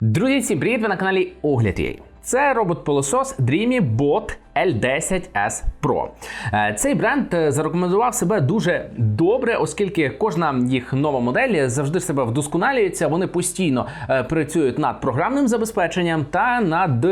Друзі, всім привіт! Ви на каналі Огляд.ua. Це робот-пилосос Dreamy L10S Pro. Е, Цей бренд е, зарекомендував себе дуже добре, оскільки кожна їх нова модель завжди себе вдосконалюється. Вони постійно е, працюють над програмним забезпеченням та над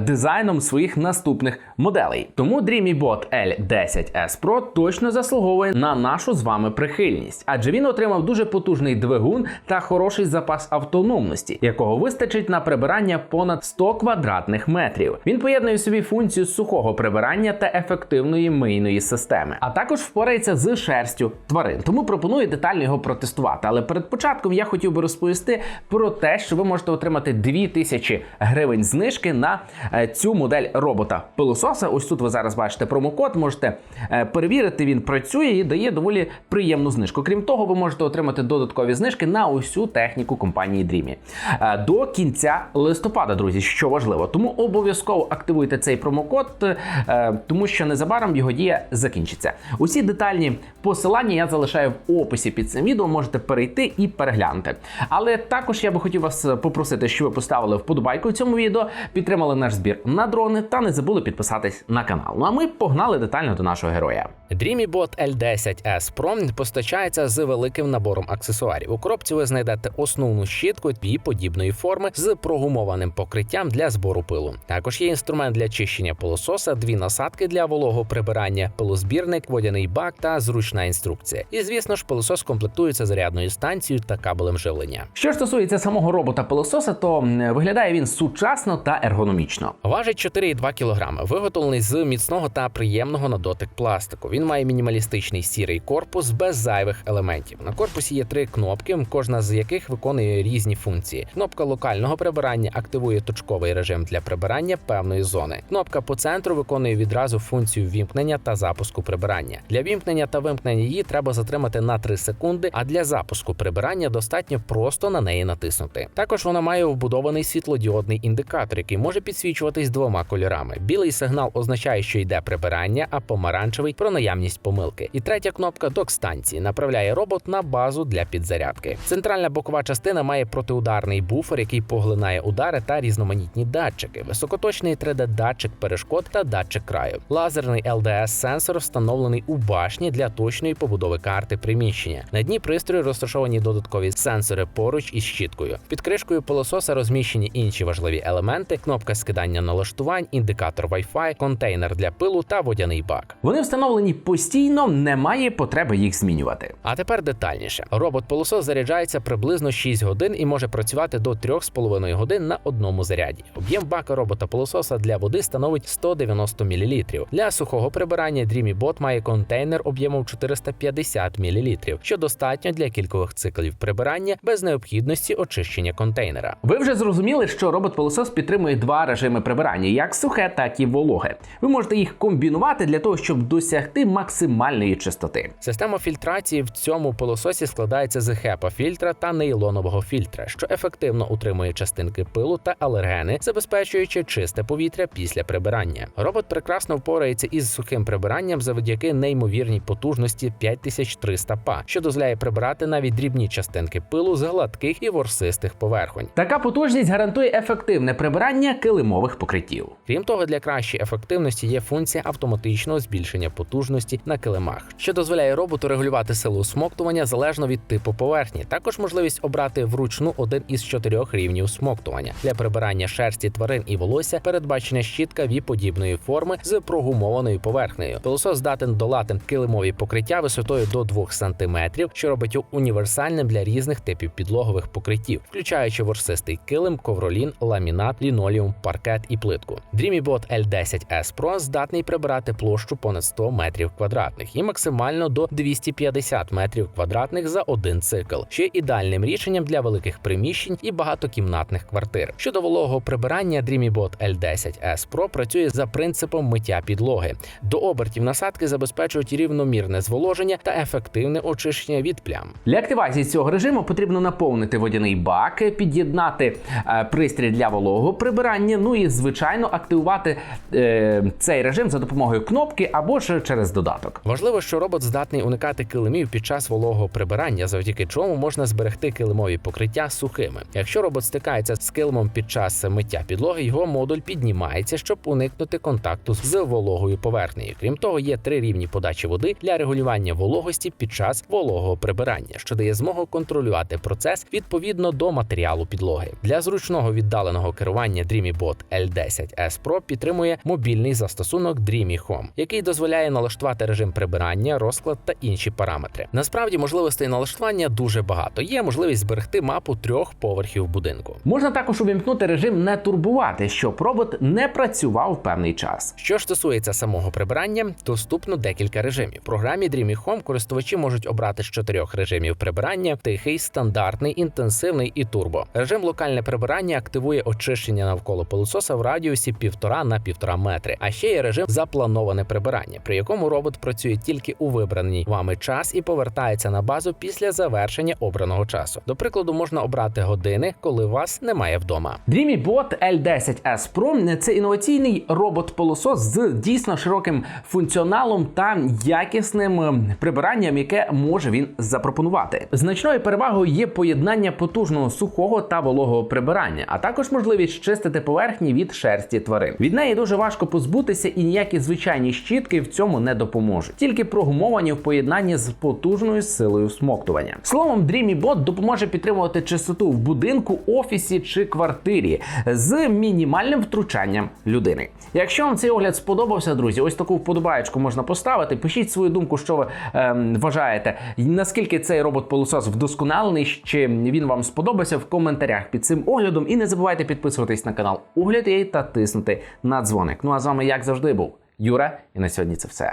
дизайном своїх наступних моделей. Тому Dreamy Bot L10S Pro точно заслуговує на нашу з вами прихильність, адже він отримав дуже потужний двигун та хороший запас автономності, якого вистачить на прибирання понад 100 квадратних метрів. Він поєднує собі функцію сухого прибирання та ефективної мийної системи, а також впорається з шерстю тварин. Тому пропоную детально його протестувати. Але перед початком я хотів би розповісти про те, що ви можете отримати 2000 гривень знижки на е, цю модель робота пилососа. Ось тут ви зараз бачите промокод, можете е, перевірити, він працює і дає доволі приємну знижку. Крім того, ви можете отримати додаткові знижки на усю техніку компанії Dreamy. Е, до кінця листопада, друзі, що важливо. Тому обов'язково активуйте цей промокод, е, тому що незабаром його дія закінчиться. Усі детальні посилання я залишаю в описі під цим відео. Можете перейти і переглянути. Але також я би хотів вас попросити, щоб ви поставили вподобайку цьому відео, підтримали наш збір на дрони та не забули підписатись на канал. Ну а ми погнали детально до нашого героя. DreamyBot L10S Pro постачається з великим набором аксесуарів. У коробці ви знайдете основну щітку і подібної форми з прогумованим покриттям для збору пилу. Також є інструмент для чищення пилососа, дві насадки для вологого прибирання, пилозбірник, водяний бак та зручна інструкція. І звісно ж, пилосос комплектується зарядною станцією та кабелем живлення. Що ж стосується самого робота пилососа, то виглядає він сучасно та ергономічно. Важить 4,2 кг, виготовлений з міцного та приємного на дотик пластику. Він має мінімалістичний сірий корпус без зайвих елементів. На корпусі є три кнопки, кожна з яких виконує різні функції. Кнопка локального прибирання активує точковий режим для прибирання певної зони. Кнопка по центру виконує відразу функцію вімкнення та запуску прибирання. Для вімкнення та вимкнення її треба затримати на 3 секунди, а для запуску прибирання достатньо просто на неї натиснути. Також вона має вбудований світлодіодний індикатор, який може підсвічуватись двома кольорами. Білий сигнал означає, що йде прибирання, а помаранчевий про наявність помилки. І третя кнопка док станції направляє робот на базу для підзарядки. Центральна бокова частина має протиударний буфер, який поглинає удари та різноманітні датчики, високоточний 3D-датчик перешкод та датчик краю. Лазерний LDS-сенсор встановлений у башні для точної побудови карти приміщення. На дні пристрою розташовані додаткові сенсори поруч із щіткою. Під кришкою пилососа розміщені інші важливі елементи: кнопка скидання налаштувань, індикатор Wi-Fi, контейнер для пилу та водяний бак. Вони встановлені постійно, немає потреби їх змінювати. А тепер детальніше. Робот-пилосос заряджається приблизно 6 годин і може працювати до 3,5 годин на одному заряді. Об'єм бака робота-пилососа для води становить 190 мл. Для сухого прибирання Dreamy Bot має контейнер об'ємом 450 мл, що достатньо для кількох циклів прибирання без необхідності очищення контейнера. Ви вже зрозуміли, що робот-пилосос підтримує два режими прибирання: як сухе, так і вологе. Ви можете їх комбінувати для того, щоб досягти максимальної чистоти. Система фільтрації в цьому пилососі складається з хепа фільтра та нейлонового фільтра, що ефективно утримує частинки пилу та алергени, забезпечуючи чисте повітря після прибирання. Робот прекрасно впорається із сухим прибиранням завдяки неймовірній потужності 5300 па, що дозволяє прибирати навіть дрібні частинки пилу з гладких і ворсистих поверхонь. Така потужність гарантує ефективне прибирання килимових покриттів. Крім того, для кращої ефективності є функція автоматичного збільшення потужності на килимах, що дозволяє роботу регулювати силу смоктування залежно від типу поверхні. Також можливість обрати вручну один із чотирьох рівнів смоктування. Для прибирання шерсті тварин і волосся передбачена щітка ві-подібної форми з прогумованою поверхнею. Пилосос здатен долати килимові покриття висотою до 2 см, що робить його універсальним для різних типів підлогових покриттів, включаючи ворсистий килим, ковролін, ламінат, лінолеум, паркет і плитку. DreamyBot L10S Pro здатний прибирати площу понад 100 метрів квадратних і максимально до 250 метрів квадратних за один цикл, що є ідеальним рішенням для великих приміщень і багатокімнатних квартир. Щодо вологого прибирання, DreamyBot L10S Pro працює за принципом миття підлоги. До обертів насадки забезпечують рівномірне зволоження та ефективне очищення від плям. Для активації цього режиму потрібно наповнити водяний бак, під'єднати е, пристрій для вологого прибирання, ну і звичайно активувати е, цей режим за допомогою кнопки або ж через через додаток. Важливо, що робот здатний уникати килимів під час вологого прибирання, завдяки чому можна зберегти килимові покриття сухими. Якщо робот стикається з килимом під час миття підлоги, його модуль піднімається, щоб уникнути контакту з вологою поверхнею. Крім того, є три рівні подачі води для регулювання вологості під час вологого прибирання, що дає змогу контролювати процес відповідно до матеріалу підлоги. Для зручного віддаленого керування DreamyBot L10S Pro підтримує мобільний застосунок Dreamy Home, який дозволяє налаштувати режим прибирання, розклад та інші параметри. Насправді можливостей налаштування дуже багато. Є можливість зберегти мапу трьох поверхів будинку. Можна також увімкнути режим не турбувати, щоб робот не працював певний час. Що ж стосується самого прибирання, доступно декілька режимів. В програмі Dreamy Home користувачі можуть обрати з чотирьох режимів прибирання: тихий, стандартний, інтенсивний і турбо. Режим локальне прибирання активує очищення навколо пилососа в радіусі 1,5 на 1,5 метри. А ще є режим заплановане прибирання, при якому робот працює тільки у вибраній вами час і повертається на базу після завершення обраного часу. До прикладу, можна обрати години, коли вас немає вдома. DreamyBot L10S Pro – це інноваційний робот-пилосос з дійсно широким функціоналом та якісним ем, прибиранням, яке може він запропонувати. Значною перевагою є поєднання потужного сухого та вологого прибирання, а також можливість чистити поверхні від шерсті тварин. Від неї дуже важко позбутися, і ніякі звичайні щітки в цьому не допоможуть. Тільки прогумовані в поєднанні з потужною силою смоктування. Словом, DreamyBot допоможе підтримувати чистоту в будинку, офісі чи квартирі з мінімальним втручанням людини. Якщо вам цей огляд сподобався, друзі, ось таку вподобаєчку можна поставити. Пишіть свою думку, що ви ем, вважаєте, наскільки цей робот-пилосос вдосконалений, чи він вам сподобався в коментарях під цим оглядом. І не забувайте підписуватись на канал Огляд.ua та тиснути на дзвоник. Ну а з вами, як завжди, був Юра, і на сьогодні це все.